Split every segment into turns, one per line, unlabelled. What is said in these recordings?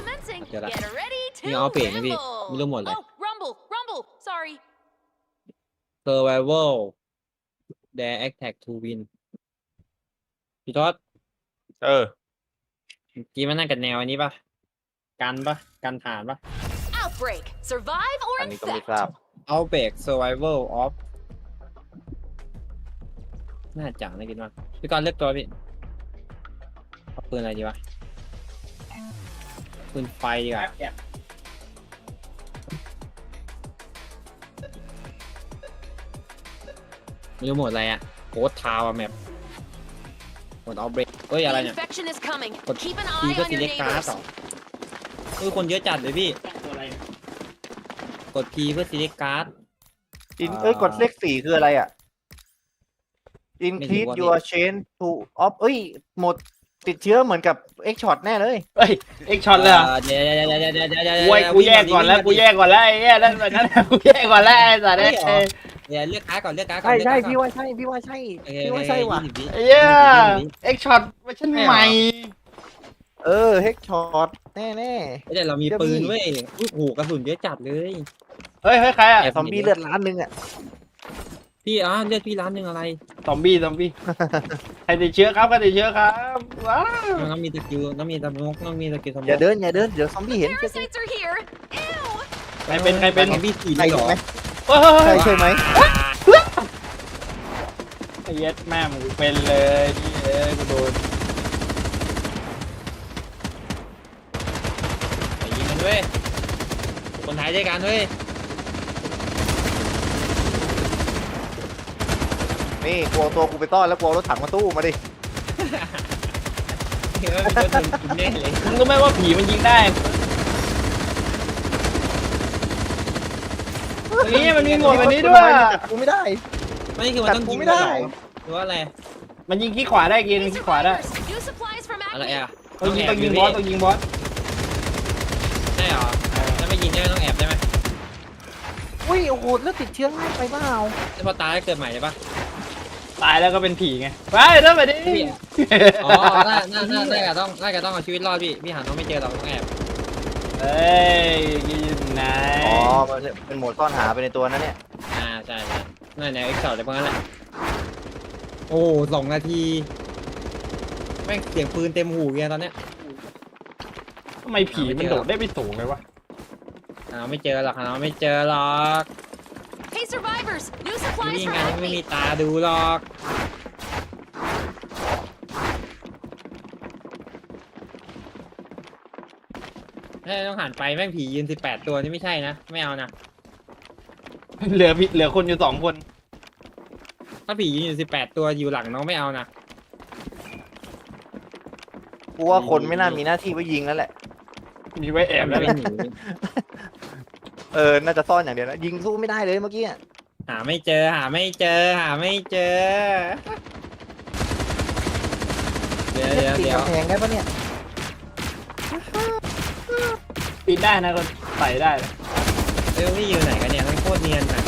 commencing.
Get up.
Get ready to
นี่เอาเปลี่ยนนะพี่
rumble.
ไม่รู้หมดเลย
Oh, rumble, rumble. Sorry.
survival dare attack to win พี่ทศ
เออ
กี้มันน่ากันแนวอันนี้ปะกันปะกันฐานปะ
Outbreak. Survive or
อันนี้ก็ไม่
infect.
ทราบ
outbreak survival of น่าจังนะกินว่าพี่กรณ์เลือกตัวพี่เอาปืนอะไรดีวะ ปืนไฟดีกว่าไม่รู้หมดอะไรอะโคตรทาวอะแมปหมด outbreak เอ้ย อะไร
The
เนี่ย
infection is coming.
But
Keep an
พี
eye
ก็
on
ซี
your
เล็กการ์ด
neighbors.
ต่อคือคนเยอะจัดเลยพี่กด P เพื่อ select card
อิน
อ่า
เอ้ยกดเลขสี่คืออะไรอะ
ไม่รู้
increase
ว่า
your chain to off เอ้ย หมด ติดเชื้อเหมือนกับ X shot แน่เลย
เฮ้ยเอ็กช็อตเลยเหรอ
เดี๋ยวเดี๋ยวเดี๋ยวเดี๋ยวเดี๋ยวเดี๋ยว
กูให้กูแยกก่อนแล้วกูแยกก่อนแล้วไอ้เหี้ยนั่นแบบนั้นกูแยกก่อนแล้วไอ้สัตว์เอ้ย
เดี๋ยวเลือกการ์ดก่อนเลือกการ์ดก่อน
ใช่
เลือก
ใช่
การ์ด
พี่
ก่อน
ว่าใช่พี่ว่าใช่
โอเค
พี่
โอ
ว่า
เค
ใช่ว่ะ
ยี่สิบวิ
ไอ้เหี้ย
ยี่สิบวิ
เอ็กช็อตเวอร์ชัน
ไม่เหรอ
ใหม่
เออ X shot แน่แน่
เดี๋ยวเรามี
เดี๋ยว
ปืน
พี่
เว้ยอุ้ยโอ้โหกระสุนเยอะจัดเลย
เฮ้ยเฮ้ยใครอะ
แอบ
ซอมบี้เลือดล้านหนึงอะ
พี่อะเลือดพี่ร้านหนึ่งอะไร
ซอมบี้ซอมบี้ใครติดเชื้อครับใครติดเชื้อครับ ว้าว
น้องมีสกิลน้องมีสมุกน้องมีสกิลสมุ
อย่าเดินอย่าเดินเดี๋ยวซอมบี้เห็น
Parasites are here. Ew.
ใครเป็นใครเป็น
ซอมบี้สี่
ใช่
เหรอ
ไหม
เฮ้ยเฮ้ย
ใช่
เฮ้ย
ใช่ไหม
ไอ้เหี้ย็ดแม่มึงกูเป็นเลยนี่เอ้ยกูโดน
ไปยิงมันด้วยคนไทยด้วยกันเว้ย
นี่กลัวตัวกูไปต้อนแล้วกลัวรถถังมาตู้มาดิ
เฮ้ยเป็นคนกินแน่เลย
มึงรู้ไหมว่าผีมันยิงได้ตรงนี้มันมีโหมดแบบนี้ด้วย
จับกูไม่ได้
ไม่คือมันต้อง
จับกู
ยิง
ไม่ได้
เหรอหรือว่าอะไร
มันยิงขี้ขวาได้กิน
Hey,
ขี้ขวาได้
survivors. New supplies from
อะไร
Acme.
อะ
ต้องยิงต้องยิงบอสต้องยิงบอส
ใช่เหรอถ้าไม่ยิงได้ไม่ต้องแอบได้ไหม
อุ้ยโอ้โหแล้วติดเชื้อง่ายไปเปล่า
แล้วพอตายแล้วเกิดใหม่ได้ปะ
ตายแล้วก็เป็นผีไงไปเริ่มไปดิ
พี่อ๋อน่าน่าน่าน่าจะต้องน่าจะต้องเอาชีวิตรอดพี่พี่หาน้องไม่เจอเราต้องแอบ
เฮ้ยอยู่ไหน
อ๋อมันเป็นโหมดซ่อนหาไปในตัวนั่นเนี่ย
อ่าใช่ใช่นั่นแนวเอ็กซ์อะไรพวกนั้นแหละโอ้สองนาทีแม่งเสียงปืนเต็มหูเงี้ยตอนเนี้ย
ทำไมผีมันโดดได้ไม่สูงเลยวะ
หาไม่เจอหรอกหาไม่เจอหรอก
Hey, survivors. New supplies
วิ่ง
from
กันไม่
Acme.
มีตาดูหรอก ถ้าต้องหันไปแม่งผียืนสิบแปดตัวนี่ไม่ใช่นะ ไม่เอานะ
เหลือพี่เหลือคนอยู่สองคน
ถ้าผียืนอยู่สิบแปดตัวอยู่หลังน้องไม่เอานะ
กูว่าคนไม่น่ามีหน้าที่ไว้ยิงแล้วแหละ
มีไว้แอบแล้ว
ไม่
ล่ะ
หนี
เออ น่าจะซ่อนอย่างเดียวนะยิงสู้ไม่ได้เลยเมื่อกี้อะ
หาไม่เจอ หาไม่เจอ หาไม่เจอ เดี๋ยวเดี๋ยว
ปีน
เดี๋ยว
กำแพงได้ปะเนี่ย
ปีนได้นะคนใส่ได้นะ
เอ้ยพี่อยู่ไหนกันเนี่ยมันโคตรเนียนอะ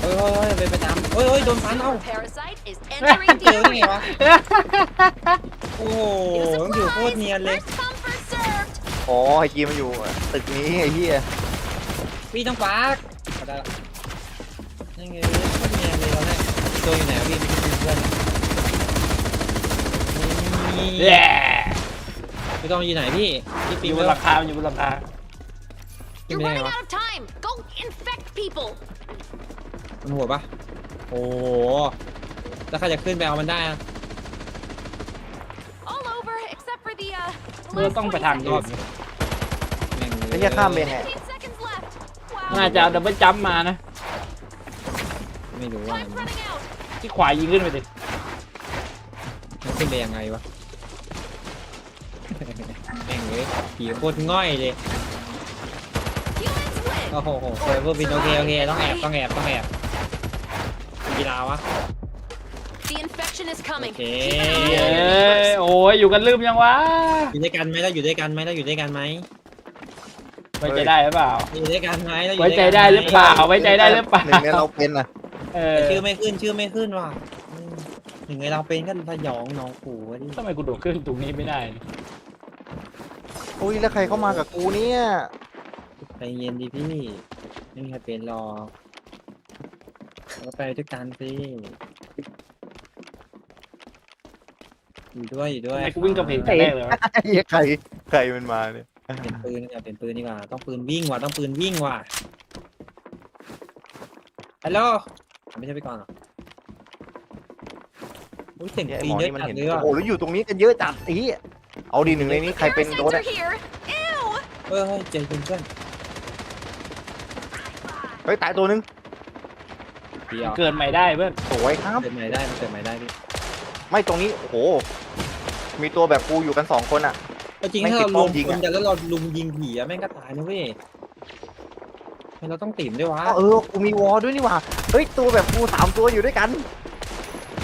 เฮ้ยเฮ้ยเฮ้ยไปประจำเฮ้ยเฮ้ยโดนฟัน เอ้า
Parasite is entering
เจ
the
อได้ไง
area.
วะ โอ้โห
New
ต้องอยู่โคตรเนียนเลย
First come, first served.
อ๋อไอ้กีมาอยู่ตึกนี้ไอ้เหี้ย
พี่ต้องปักเอาได้ละนั่นไงโคตรเนียนเลยตอนแรกตัวอยู่ไหนวะพี่ไม่คิดเพื่อนนี่
แย่
พี่ต้องอยู่ไหนพี่พี่
อ
ปีน
ยู่บ
ไป
นห
แล้
ลั
ว
งคาอยู่บนหลังคา
ขึ้น
You're
ไปได้ไง
running
วะ
out of time. Go infect people.
มันหัวปะโอ้โหแล้วใครจะขึ้นไปเอามันได้อะ
All over except for the uh.
เรา
last
ต้องไป
20
ทาง
seconds.
อื่น
แม่ง
ไอ้เหี้ยข้ามไปยังไง
น่าจะเอาดับเบิลจัมป์มานะ
ไม่รู้ว่า
Time's running out.
ที่ขวายิงขึ้นไปดิ
มันขึ้นไปยังไงวะ แม่งเลยผีโคตรง่อยเลย
Humans win.
โอ้โหเซิร์ฟเวอร์บินโอเคโอเคต้องแอบต้องแอบต้องแอบกีฬาวะ
The infection is coming.
โอเค
Keep an
เย้
eye on your neighbors.
โอ้ยอยู่กันลืมยังวะ
อยู่ด้วยกันไหมเราอยู่ด้วยกันไหมเราอยู่ด้วยกันไหม
ไว้ใจได้หรือเปล่า
อยู่ด้วยกันไหมเราอยู่
ไว้ใจได้หรือเปล่า ไว้ใจได้หรือเปล่า
หนึ่งในเราเป็นอะ
เออ
แต่ชื่อไม่ขึ้นชื่อไม่ขึ้นว่ะอืมหนึ่งในเราเป็นก็พยองหน้องปู่วะดิ
ทำไมกูโดดขึ้นตรงนี้ไม่ได้
โอ้
อุ้ยแล้วใครเข้ามากับกูเนี่ย
ใจเย็นดีพี่ไม่มีใครเป็นหรอกเราไปด้วยกันสิอยู่ด้วยอยู่ด้วย
ไอ้กูวิ่งกระเพงแต่แรกเลยวะ
ไอ้เหี้ยใครใครมันมาเนี่ย
เปลี่ยนปืนอย่าเปลี่ยนปืนดีกว่า ต้องปืนวิ่งว่ะ ต้องปืนวิ่งว่ะ ฮัลโหล ไม่ใช่ไปก่อนหรออุ้ยเสียง
ไอ้
ปี
ห
น
มอ
เยอะ
นี่มัน
จัด
เห็น
เลยอะ
โอ้โหแล้วอยู่ตรงนี้กันเยอะจัดไอ้เหี้ยเอาดีหนึ่งในนี้ใครเป็นโดน
Air
อะ
sensor here. Ew.
เออเฮ้ยใจเย็นเพื่อน
เฮ้ยตายตัวหนึง
เดียว
เกิดใหม่ได้เพื่อน
สวยครับ
เกิดใหม่ได้มันเกิดใหม่ได้พี่
ไม่ตรงนี้โอ้โหมีตัวแบบกูอยู่กันสองคนอะ
เอาจริง
ไม่
ถ้า
ติ
เรา
ดป้
ร
อ
ว
ม
ม
ยิง
ค
อะ
นกันแล้วเราลุมยิงผีอะแม่งก็ตายนะเว้ยทำไมเราต้องติ่มด้วยวะ
อ้าวเออกูมีวอลด้วยนี่หว่าเฮ้ยตัวแบบกูสามตัวอยู่ด้วยกัน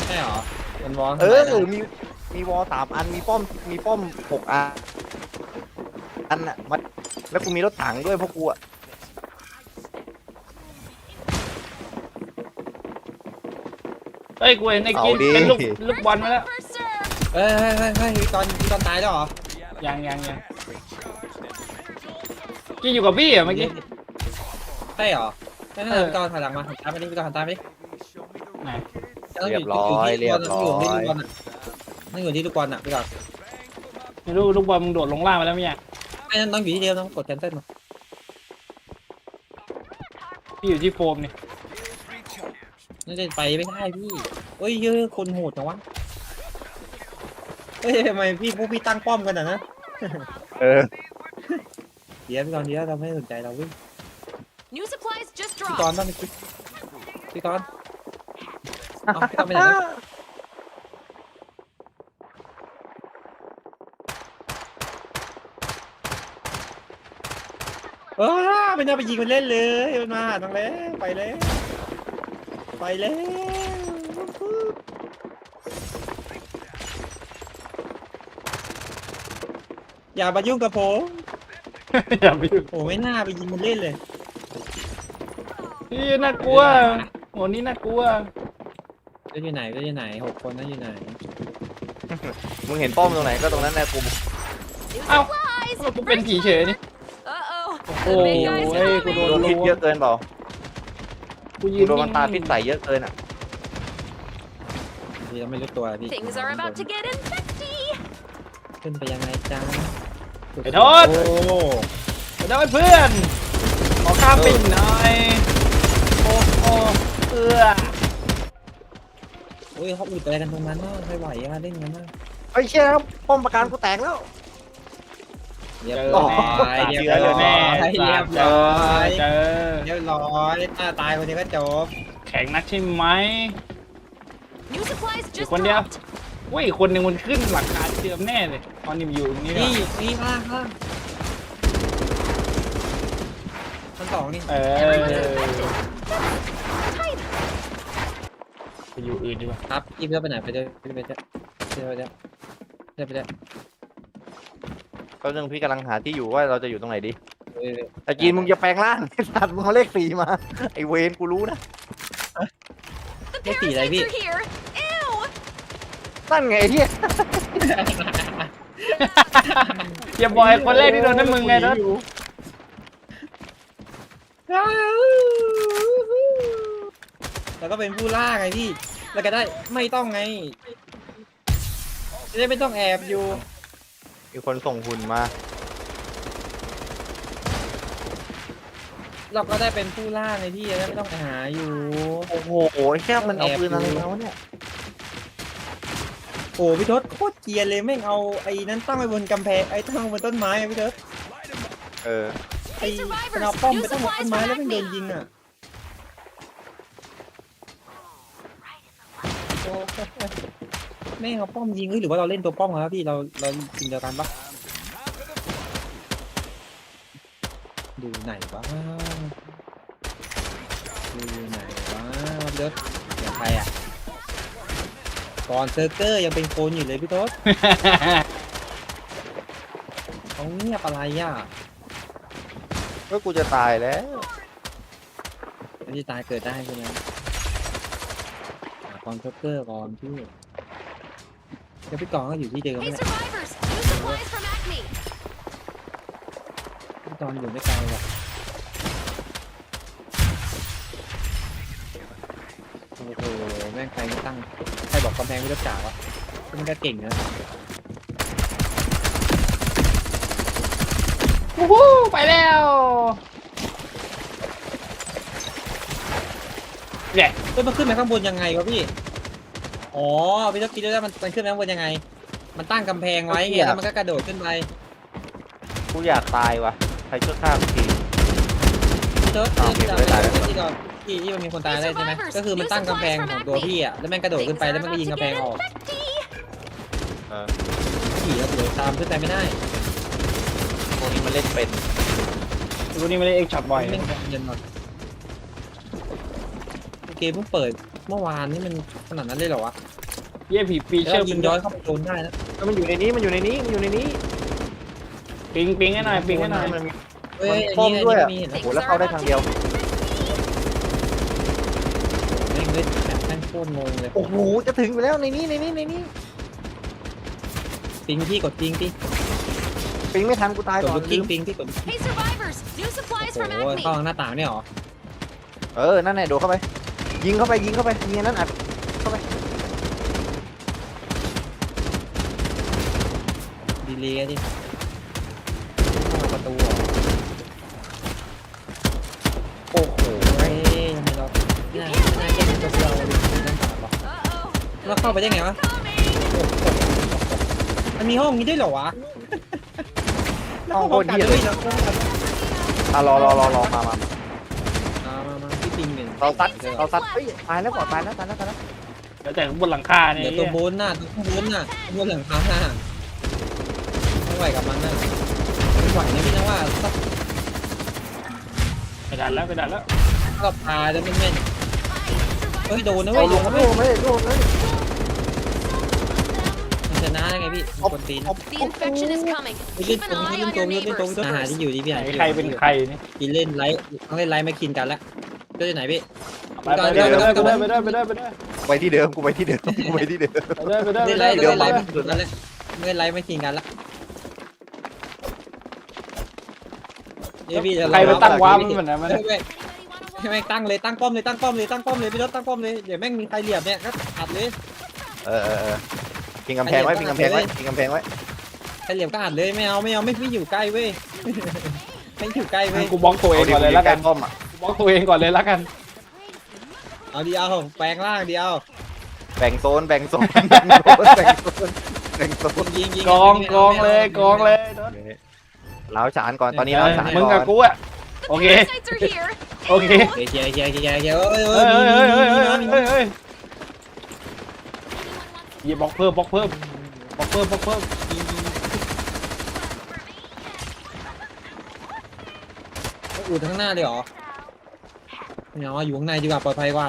ใช่เหรอมันวอล
เออ
ทำไมนะ
มีมีวอลสามอันมีป้อมมีป้อมหกอันอันน่ะมันแล้วกูมีรถถังด้วยพวกกูอะ
เฮ้ยกูเห็นไอ้กินเป็นลูกลูกบอลมาแล้ว
First serve.
เฮ้ยเฮ้ยเฮ้ยเฮ้ยพี่ตอนพี่ตอนตายแล้วเหรอ
ยังยังยังกินอยู่กับพี่เหรอเมื่อกี้
ใช่เหรอใช่ไหม
เออ
พี่ตอนถอยหลังมาหันตามไปดิพี่ตอนหันตามไปดิ
ไหน
ต้องอยู่ที่ลูกบอลน่ะต้องอยู่ที่ลูกบอลน่ะพี่ตอน
ไม่รู้ลูกบอลมึงโดดลงล่างมาแล้วไม่ใช่
ไม่ต้องอยู่ที่เดียวต้องกดแคนเซิลมา
พี่อยู่ที่โฟมนี่
น่าจะไปไม่ได้พี่เฮ้ยเยอะคนโหดจังวะเฮ้ยทำไมพี่พวกพี่ตั้งป้อมกันอะนะ
เออ
เดี๋ยวพี่ตอนเดี๋ยวเราไม่สนใจเราวิ่ง
New supplies just
พี่กร
dropped.
ณ์ต้องไปคิดพี่กรณ์เอาพี่กรณ์ไปไหนนะเออไม่น่าไปยิงมันเล่นเลยมันมาหาทางแล้วไปแล้วไปแล้ว อย่ามายุ่งกับผม
อย่าไปอยู่
โอ้ไม่น่าไปยิงมันเล่นเลย
พี่น่ากลัวโหนี่น่ากลัว
ก็อยู่ไหนก็อยู่ไหนหกคนนั่นอยู่ไหน
มึงเห็นป้อมตรงไหนก็ตรงนั้นแหละกู
New
Ow.
supplies.
ทำไมกูเป็นผีเฉยนี่
Uh-oh.
โอ้
The big guy's
เฮ้ยกูโด
coming.
น
โดนพิษเยอะเกินเปล่า
กูยื
กู
น
โดนมันปาพิษใส่เยอะเกินอะ
พี่เราไม่รู้ตัวพี่
Things are about to get infecty.
ขึ้นไปยังไงจ้า
ไอ้โทษ
โอ้
เดี๋ยวเพื่อน ขอข้ามปิ่นหน่อย โอ้โอ้เอื้อ
โอ้ยเขาอุดอะไรกันตรงนั้นน่ะไม่ไหวอะเล่นกันน่ะ
ไอ้เชี่ยครับป้อมประกันกูแตกแล้ว
เรียบ
เจอ
ร้อ
แน่
ยเรียบ
เจ
ร้
อแน่
อยเรียบ
เจ
ร้
อ
อย
เจอ
เรียบร้อยถ้าตายคนเดียวก็จบ
แข็งนักใช่ไหม
New supplies just
คนเดียว
dropped.
เว้ยคนหนึ่งมันขึ้นหลักฐานเดิมแน่เลยตอนนี้มันอยู่ตรงนี้
นี่
นี่
นี่ข้างล่างข้างล่างชั้นสองนี่
เอ
Everyone's
อ
infected. Tight.
ไปอยู่อื่นดีกว่า
ครับอีเพื่อนไปไหนไปเจอไปเจอไปเจอไปเจอไปเจอไปเจอ
ก็นึงพี่กำลังหาที่อยู่ว่าเราจะอยู่ตรงไหนดี
เออ
ตะกี้มึงจะแปลงร่าง ไอ้สัตว์มึงเอาเลขสี่มา ไอ้เวนกูรู้นะ
The
เลขสี่อะไร
parasites
พี่
are here. Ew.
นั่นไงไอ้เหี้ย
อย่าบอยคนแรกที่โดนนั่นมึงไงรถ
แล้วก็เป็นผู้ล่าไงพี่ แล้วก็ได้ไม่ต้องไง จะได้ไม่ต้องแอบอยู่
มีคนส่งหุ่นมา
เราก็ได้เป็นผู้ล่าไงพี่จะได้ไม่ต้องหาอยู่
โอ้โหไอ้แค่มันเอาปืนอะไรมาวะเนี่ย
โอ้พี่ทศโคตรเกรียร์เลยแม่งเอาไอ้นั้นตั้งไว้บนกำแพงไอ้ตั้งไว้บนต้นไม้อะพี่ทศ
เออ
ไอ้มันเอาป้อมไปตั้งบนต้นไม้แล้วมันโดนยิงอะโอ้แม่งเอาป้อมยิงเอ้ยหรือว่าเราเล่นตัวป้อมครับพี่เราเราทีมเดียวกันปะดูไหนวะดูไหนวะพี่ทศเดี๋ยวใครอะ ก่อนเซอร์เกอร์ยังเป็นโคนอยู่เลยพี่ทศเขาเงียบอะไรอะ
ก็กูจะตายแล้ว
ไม่ได้ตายเกิดได้ใช่ไหมหาคอนเทเกอร์ก่อนพี่เดี๋ยวพี่กองก็อยู่ที่เดิม
Hey,
นี่แหละ
survivors. New supplies from Acme.
จอนอยู่ไม่ไกลว่ะโอ้โห แม่งใครไม่ตั้งใครบอกกำแพงไม่รู้จ่าวะมันก็เก่งนะ
วู้ฮู้ไปแล้วเนี่ย
เฮ้ยมันขึ้นไปข้างบนยังไงวะพี่ อ๋อพี่ต้องคิดด้วยว่ามันมันขึ้นไปข้างบนยังไง มันตั้งกำแพงไว้ไงแล้วมันก็กระโดดขึ้นไป
กูอยากตายว่ะใครช่วยฆ่ากูที
พี่เติร์ด
อ้าว
ที่เรา
ไม่ตายแล้ว
ที่เรา ที่ที่มันมีคนตายได้ใช่ไหมก็คือมันตั้งกำแพงของตัวพี่อะแล้วแม่งกระโดดขึ้นไปแล้วมันก็ยิงกำแพงออก
เออ
ขี่แล้วเดี๋ยวตามขึ้นไปไม่ได้
พวกนี้มันเล่นเป็น
รู้นี่ไม่ได้เอ็กช็อตบ่อย
แม่งเย็นหมดเกมเพิ่งเปิดเมื่อวานนี่มันขนาดนั้นเลยเหรอวะ
เยี่ยผีปีเช
แล้
อ
ว
ร์
ยิงย้อนเข้าไปโดนได้นะ
แล้วมันอยู่ในนี้มันอยู่ในนี้มันอยู่ในนี้
ปิงปิงให้หน่อยปิงให้หน่อย
มันมี
เฮ้ย
มัน
อัน
ป้อม
นี้
ด้วย
อัน
อะ
นี้มีเห็นไหม
โอ้โหแล้วเข้าได้ทางเดียว
แม่งเล่นแบบแม่งโค ตรงงเลย
โอ้โหจะถึงไปแล้วในนี้ในนี้ในนี้
ปิงพี่กดปิงพี่
ปิงไม่ทันกูตาย
กด
ก่อน
ลูก
ลื
กิ้ง
ม
ปิงพี่กด
Hey, survivors! New supplies
โอ้
from
โห
Acme.
เข้าทางหน้าต่างเนี่ยเหรอ
เออนั่นแหละโดดเข้าไป ยิงเข้าไปยิงเข้าไปยิงอันนั้นอัด
ดีเลยดิเข้าประตูเหรอ
โอ้โห
เฮ้ยทำไมเราน่าน่าจะเป็นตัวเราดิหน้าต่างเหรอ
Uh-oh.
เราเข้าไปได้ไงวะ
Coming!
มันมีห้องนี้ด้วยเหรอวะ
ห้องโคตรเหี้ย
เล
เลยย
เราเข้ากัน
อะรอรอรอรอมามา
มามามาพี่ปิงหนึ่ง
เราซัดเราซัดเฮ้ยตายแล้วก่อนตายแล้วตายแล้วตายแล้ว
แล้วแต่บนหลังคาเนี่ย
เดี๋ยวตัวโบนน่ะตัวข้างบนน่ะบนหลังคาน่ะไม่ไหวกับมันน่ะไม่ไหวนะพี่นะว่าถ้า
ไปดันแล้วไปดันแล้ว
เราพาจะไม่แม่น เฮ้ยโดนนะ
เอา
เว้ย
ล
โด
ง
นนะ
โล
เว้ย
งเลยโลงเลย
มันชนะได้ไงพี่มีคนตีน
The infection is coming.
ไปเล่น
Keep
ตัว
an
พี่
eye
เล่น
on
ตัว
your
พี่เล่นตัว
neighbors.
พี่อาหารที่อยู่ที่พี่
ไหน
อ่าน
ใครเป็นใครนี่
กินเล่นไลท์ต้องเล่นไลท์ไม่กินกันละก็จะไหนพี่
ไปไปด้วยไปด้วยไปด้วยไปด้วยไปด้วย
ไปที่เดิมกูไปที่เดิมกูไปที่เดิม
ไปด้วยไปด้วยไป
เล่น
ด้
ไล
วย
ท์
ไป
เล่
ด้วย
นไลท์ไม่กินกันละเล่นไลท์ไม่กินกันละเดี๋ยวพี่
ใครไปตั้งวาร์ปเหมือนนั้นมัน
ไม่ไม่ไม่ตั้งเลยตั้งป้อมเลยตั้งป้อมเลยตั้งป้อมเลยพี่รถตั้งป้อมเลยเดี๋ยวแม่งมีใครเหลี่ยมเนี่ยก็อัดเลย
เออเออเออพิงกำแพงไว้พิงกำแพงไว้พิงกำแพงไว้
ใครเหลี่ยมก็อัดเลยไม่เอาไม่เอาไม่ไม่อยู่ใกล้เว้ยไม่อยู่ใกล้เว้ย
กูบล็อกตัวเองก่อนเลยแล้วกัน
ป้อมอะ
บล็อกตัวเองก่อนเลยแล้วกัน
เอาเดียวแปลงร่างเดียว
แบ่งโซนแบ่งโซนแบ่งโซนแบ่งโซนแบ่งโซน
ยิงยิง
กองกองเลยกองเลย
เล้าฉานก่อนตอนนี้เล้าฉาน
มึง
ก่
กั
อบน
กูอะ โอเค
Parasites are here.
โอเค
เกียร์เกียร์เกียร์เกียร์เกียร์เอ้ย
เฮ้ย
เอ้
เฮ้
ย
ย
มี
เฮ้ย
มี
เฮ้ย
มี
เฮ้ยเฮ้ยหยิบบล็อกเพิ่มบล็อกเพิ่มบล็อกเพิ่มบล็อกเพิ่ม
อู่ข้างหน้าเลยเหรอเนาะอยู่ข้างในดีกว่าปลอดภัยกว่า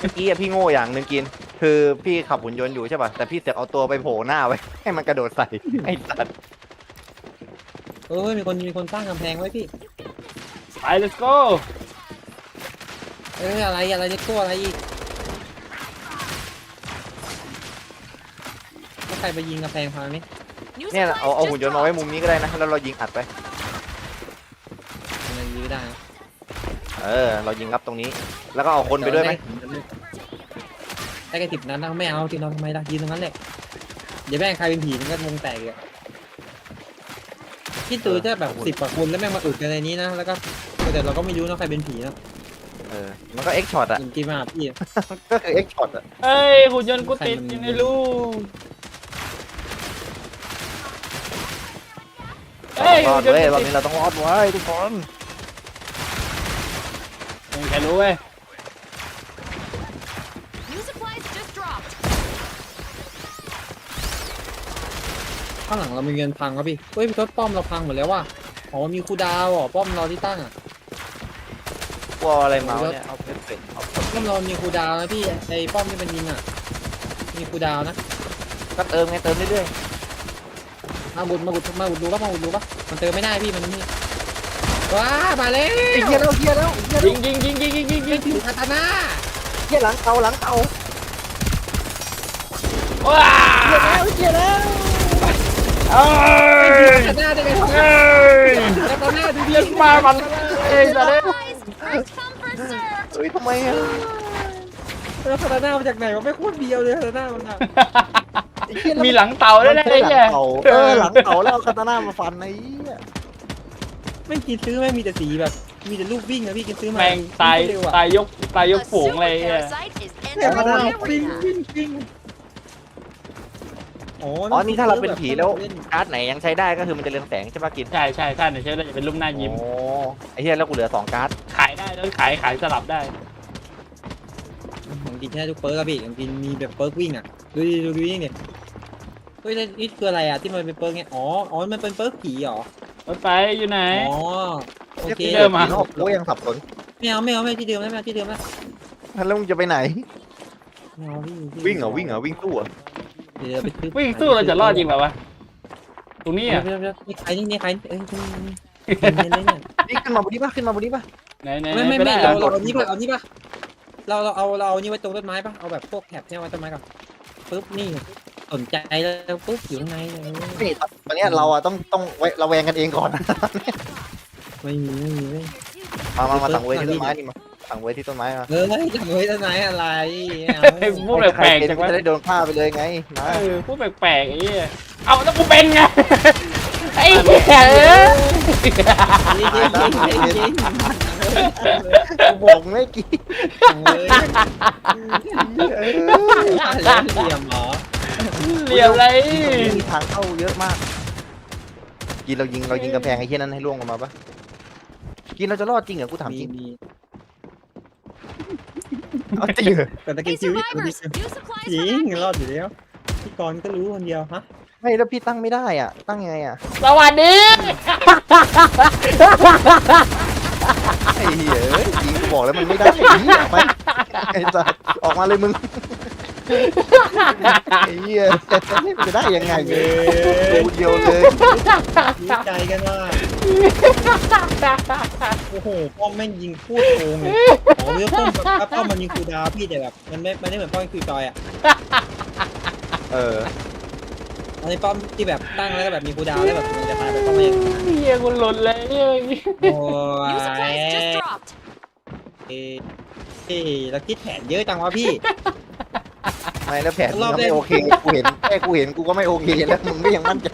เมื่อกี้อะพี่โง่อย่างหนึ่งกิน คือพี่ขับหุ่นยนต์อยู่ใช่ป่ะแต่พี่เสือกเอาตัวไปโผล่หน้าไว้ ให้มันกระโดดใส่ไอ้สัตว์
เอ้ยมีคนมีคนสร้างกำแพงไว้พี่
ไป let's go
เอ้ยอะไรอะไรเล็กตัวอะไรอีกแล้วใครไปยิงกำแพงพังนี่
New
เนี่ย
supplies
เอาเอาหุ่น
just
ยนต์มาไว้
dropped.
มุมนี้ก็ได้นะแล้วเรายิงอัดไป
มันยิงไม่ได้นะ
เออ เรายิงรับตรงนี้ แล้วก็เอาคนไปด้วยไหม
ได้แค่สิบนัดนะไม่เอาจริงเราทำไมล่ะยืนตรงนั้นแหละเดี๋ยวแม่งใครเป็นผีมันก็วงแตกเลยคิดดูถ้าแบบสิบกว่าคนแล้วแม่งมาอุดกันในนี้นะแล้วก็ แต่เราก็ไม่รู้นะใครเป็นผีนะ
เออ มันก็เอ็กช็อตอะ
จริงๆมาพี่
ก็คือเอ็กช็อตอะ
เฮ้ยหุ่นยนต์กูติดอยู่ในรูเฮ้ย
รอ
หุ่
ด
นยนต์
เว้ยรอบ
กูติด
นี้เราต้องรอดไว้ทุกคน
ไม่มีใครรู้เว้ย
New supplies just dropped.
ข้างหลังเรามีเงินพังครับพี่เฮ้ยพี่ทศป้อมเราพังหมดแล้วว่ะอ๋อมีคูลดาวน์เหรอป้อมเราที่ตั้งอะ
กลัวอะไรเมาส์เนี่ย เอาเพชรเป็ดเอา
ป้อมเรามีคูลดาวน์นะพี่ไอ้ป้อมที่มันยิงอะ มีคูลดาวน์นะ
ก็เติมไงเติมเรื่อย
มาบุดมาบุดมาบุดดูป่ะมาบุดดูป่ะมันเติมไม่ได้พี่มันนี่ว้ามาแล้
ๆไอ้
ว
เหี้ยแล้วเหี้ยแล้วเหี้ย
ยิ
แล้ว
งยิงยิงยิงยิงยิงยิ
ไม่
ง
ถึงคาตาน่า
เหี้ยหลังเตาหลังเตา
ว้า
เหี้ยแล้วเหี้ยแล้ว
เอ้ย
คาตาน่าได้ไง
เอ้ย
คาตาน่าดูดิ
มามันเอ้ยจะได้
เฮ้ยทำไมอะ
แล้วคาตาน่ามาจากไหนวะไม่โคตรเดียวเลยคาตาน่ามันอะ
ไอ้เหี้ยแล้ว
มีหลังเต่าด้วยนะ
มัน
ไอ้
ใช่หลั
เหี้ย
งเต่าเออหลังเต่าแล้วเอาคาตาน่ามาฟันไอ้เหี้ย
ไม่กินซื้อไม่มีแต่สีแบบ มีแต่รูปวิ่งอะพี่กินซื้อมา
แม่งตาย
เร็วอะ
ตายยกตายยก
A
ฝูง
super
เลยไอ้เหี้ย
parasite is
เนี่ย
entering
คาตา
the
น่าวิ่ง
arena.
วิ่งวิ่ง อ๋อ
อ๋อนี่ถ้าเราเป็นผีแล้ว
เล่น
การ์ดไหนยังใช้ได้ก็คือมันจะเรืองแสงใช่ปะกิน
ใช่ใช่ใช่เนี่ยใช้ได้เป็นรูปหน้ายิ้ม
โอ้ไอ้เหี้ยแล้วกูเหลือสองการ์ด
ขายได้แล้วขายขายสลับได้
ผมกินแค่ทุกเปิร์กอะพี่ผมกินมีแบบเปิร์กวิ่งอะดูดิดูดิวิ่งเนี่ยเฮ้ยแล้วนี่คืออะไรอะที่มันเป็นเปิร์กเนี่ยอ๋ออ๋อมันเป็นเปิร์กผีเหรอ
รถไฟอยู่ไหน
อ๋อโอเค
เดิมอะ
นอกกูก็ยังสับสน
ไม่เอาไม่เอาไม่เอาที่เดิมนะไม่เอาที่เดิมนะ
แล้วมึงจะไปไหน
ไม่เอาพี่ที่
วิ่งเหรอวิ่งเหรอวิ่งสู้เหรอ
เดี๋ยวไปซื้อ
วิ่งสู้เราจะรอดจริงเหรอวะตรงนี้
เดี๋ยว
อะ
เดี๋ยวเดี๋ยวนี่ใครนี่นี่ใครเอ้ยนี่นี่นี่นี่เนี่ย
นี่ขึ้นมาบนนี้ปะขึ้นมาบนนี้ปะ
ไหนไหน
ไม่ไม่
ป
ไม่
ด้
เรา
หอ
เราเอานี่ป่ะเอานี่ป่ะเราเราเอาเราเอานี่ไว้ตรงต้นไม้ป่ะเอาแบบพวกแถบเนี่ยไว้ต้นไม้ก่อนปุ๊บนี่สนใจแล้วปุ๊บอยู่ข้างในเลย
นี่ตอนเนี้ยเราอะต้องต้องไว้ระแวงกันเองก่อนนะ
ไม่มีไม่มีไม่มี
มามามาสั่งไว้ที่ต้นไม้นี่มา สั่งไว้ที่ต้นไม้มา
เออจังไว้ต้นไม้อะไรเอา
ไอ้พูดแปลกๆจังวะ
จะได้โดนฆ่าไปเลยไงนะ
เออพูดแปลกๆไอ้เหี้ยเอาแล้วกูเป็นไงไอ้เหี้ยเอ้ย
จริงจริงจริงจริง
กูบอกไม่กี่
เลยแล้วเหลี่ยมเหรอ
เหลี่ยมอะไร
มีทางเข้าเยอะมากกินเรายิงเรายิงกำแพงไอ้เหี้ยนั้นให้ล่วงออกมาปะกินเราจะรอดจริงเหรอกูถาม
มี
จริง
มี
เอาจริงเหรอ
แต่ตะ
Hey,
กี้ชีวิต
survivors, new supplies
จริ
for
ง
that
รอดอยู่แล้วพี่กรณ์ก็รู้คนเดียวฮะ
ไม่แล้วพี่ตั้งไม่ได้อะ ตั้งยังไงอะ
สวัสดี
ไอ้เหี้ยเอ้ยยิงกูบอกแล้วมันไม่ได้ไอ้เหี้ยไปไอ้สัสออกมาเลยมึง ไอ้เหี้ยมันจะได้ยังไง
เย้
กูเดียวเลย
ดีใจกันว่าโอ้โหป้อมแม่งยิงพูดโกงเลยอ๋อเรื่องป้อมแบบถ้าป้อมมันยิงคูลดาวน์พี่แต่แบบมันไม่มันไม่เหมือนป้อมคิวจอยอะ
เออ
อันนี้ป้อมที่แบบตั้งแล้วก็แบบมีคูลดาวน์แล้วแบบมันจะตายไปป้อมเอง
เฮียกูหลุดเลยเหี้ย
โอ้
New
ย
supplies just dropped.
เอ้ยเอ้ยเราคิดแผนเยอะจังวะพี่
ไม่แล้วแผนมึง
รอบ
ก็
แรก
ไม่โอเคกูเห็นแค่กูเห็นกูก็ไม่โอเคแล้วมึงไม่ยังมั่นใจ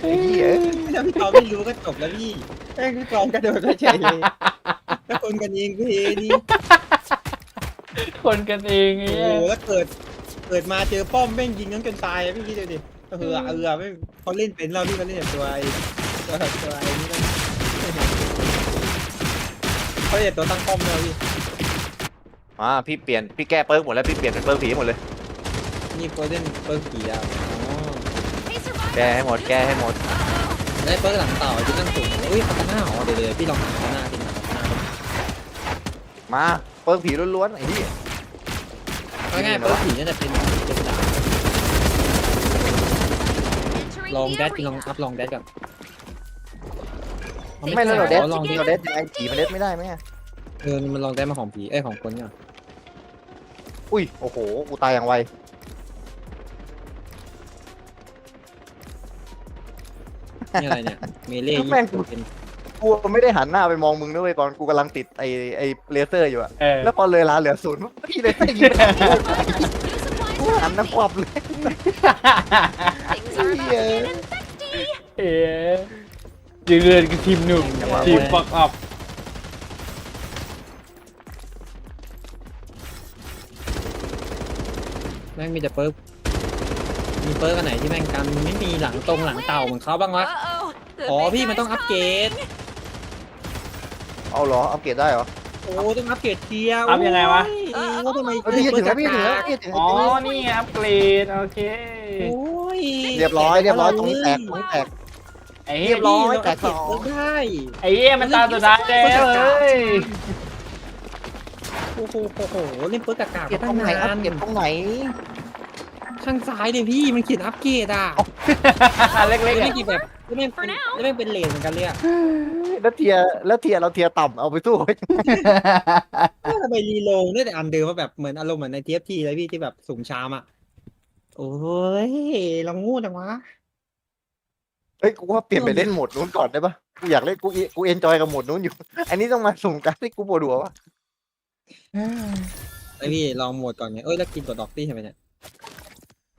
ไอ้เหี้ย
ถ้าพี่กรณ์ไม่รู้ก็จบแล้วพี่แม่งพี่กรณ์กระโดดไปเฉยเลยแล้วคนกันเองพี่นี่
คนกันเองไอ้
โอ้
เหี้ย
โหแล้วเกิด เกิดมาเจอป้อมแม่งยิงกันจนตายอะพี่คิดดูดิเออเออไม่เขาเล่นเป็นเราพี่เขาเล่นแบบตัวไอ้ตัวตัวไอ้นี่กันเขาเล่นตัวตั้งป้อมเราพี่
มาพี่เปลี่ยนพี่แก้เปิร์กหมดแล้วพี่เปลี่ยนเป็นเปิร์กผีหมดเลย
นี่เขาเล่นเปิร์กผีอะอ๋อ
Hey, survivors.
แก้ให้หมดแก้ให้หมด
ได้เปิร์กหลังเต่าที่ตั้งสูงอุ้ยพัฒนาอ๋อเดี๋ยวเดี๋ยวพี่ลองพัฒนาพี่พัฒนา
มาเปิร์กผีล้วนๆไอ้เหี้ย
ง่ายๆเปิร์กผีน่าจะเป็นเป็นดาบ
Entering
ลอง
the
แดดลอง
arena.
อัพลองแดดก่อน
ไม่แล้วเราเด
ด
ส
ลอง
เราเดสยังไงผีมันเดสไม่ได้ไหมอะ
เออมันลองได้มาของผีเอ้ยของคนก่อน
อุ้ย โอ้โห กูตายอย่างไว
นี่อะไรเนี่ย เมเล่ยี่สิบเป็น
กูไม่ได้หันหน้าไปมองมึงด้วยก่อนกูกำลังติดไอ้ไอ้เลเซอร์อยู่อะ
เออ
แล้วพอเลยลาเหลือศูนย์ปุ๊บพี่เลยยิง
New supplies
หันน้ำควับเลย
Things are about to get infecty.
เอ๋เดือนกับทีมหนุ่มทีมฟักอัพ
แม่งมีแต่เปิร์กมีเปิร์กอันไหนที่แม่งกันไม่มีหลังตรงหลังเต่าเหมือนเขาบ้างวะ
Uh-oh. The
อ๋อ
big
พี่มันต้อง
guy's
อัปเกรด
coming.
เอาเหรอ อัปเกรดได้เหรอ
โอ้ต้องอัปเกรดเทียร์
อัพยังไงวะ
โอ้ยว่าทำไม
เฮ้ยพี่ถึงแล้วพี่ถึงแล้วพี่ถึง
อ๋อ
แล้ว
นี่อัปเกรด โอเค
โอ้ย
เรียบร้อยเรียบร้อยตรงนี้แตกตรงนี้แตก
ไอ้เหี้
เรี
ย
ยบร้อย
แต่เก็บก็ได้
ไอ้เหี้ยมันตาสุดท้ายแล้วเฮ้ย
โอ้โหโอ้โหเล่นเปิร์กกากๆ
เก็บตรตงไหนอั
น
เก็บตรงไหน
ข้างซ้ายเลยพี่มันเขียนอัพเกรดอะ
เล็กๆ
เล่
น
กี่แบบเล่นเป็นเล่นเป็นเลนเหมือนกันเลยอะ
แล้วเทียแล้วเทียเราเทียต่ำเอาไปตู้
ทำไมรีโลดได้แต่อันเดิมว่าแบบเหมือนอารมณ์เหมือนในเทียบที่เลยพี่ที่แบบสุ่มชามอะโอ้ยเรางูจังวะ
เอ้ยกูว่าเปลี่ยนไปเล่นโหมดนู้นก่อนได้ปะกูอยากเล่นกูกูเอนจอยกับโหมดนู้นอยู่ อันนี้ต้องมาสุ่มกันที่กูปวดหัววะ
ไอ้พี่ลองโหมดก่อนไงเอ้ยแล้วกินกดดอกตี้ใช่ไหมเนี่ย